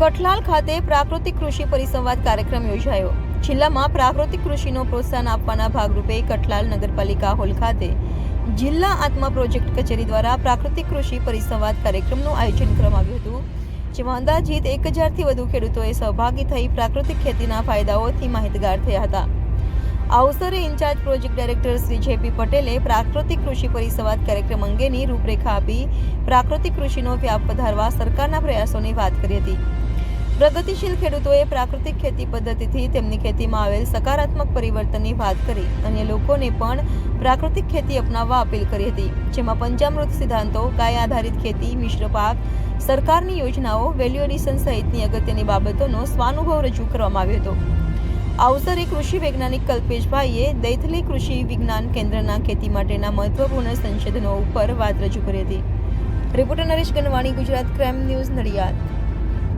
કઠલાલ ખાતે પ્રાકૃતિક કૃષિ પરિસંવાદ કાર્યક્રમ યોજાયો. જિલ્લામાં પ્રાકૃતિક કૃષિનો પ્રોત્સાહન આપવાના ભાગરૂપે કઠલાલ નગરપાલિકા હોલ ખાતે જિલ્લા આત્મા પ્રોજેક્ટ કચેરી દ્વારા પ્રાકૃતિક કૃષિ પરિસંવાદ કાર્યક્રમનું આયોજન કરવામાં આવ્યું હતું, જેમાં અંદાજિત એક હજારથી વધુ ખેડૂતોએ સહભાગી થઈ પ્રાકૃતિક ખેતીના ફાયદાઓથી માહિતગાર થયા હતા. આ અવસરે in-charge project director Shri JP પટેલે પ્રાકૃતિક કૃષિ પરિસંવાદ કાર્યક્રમ અંગેની રૂપરેખા આપી પ્રાકૃતિક કૃષિનો વ્યાપ વધારવા સરકારના પ્રયાસોની વાત કરી હતી. પ્રગતિશીલ ખેડૂતોએ પ્રાકૃતિક ખેતી પદ્ધતિથી તેમની ખેતીમાં આવેલ સકારાત્મક પરિવર્તનની વાત કરી અને લોકોને પણ પ્રાકૃતિક ખેતી અપનાવવા અપીલ કરી હતી, જેમાં પંચામૃત સિદ્ધાંતો, ગાય આધારિત ખેતી, મિશ્ર પાક, સરકારની યોજનાઓ, વેલ્યુ એડિશન સહિતની અગત્યની બાબતોનો સ્વાનુભવ રજૂ કરવામાં આવ્યો હતો. આ અવસરે કૃષિ વૈજ્ઞાનિક કલ્પેશભાઈએ દૈથલી કૃષિ વિજ્ઞાન કેન્દ્રના ખેતી માટેના મહત્વપૂર્ણ સંશોધનો ઉપર વાત રજૂ કરી હતી. Reporter Naresh Ganwani, Gujarat crime news Nadiad.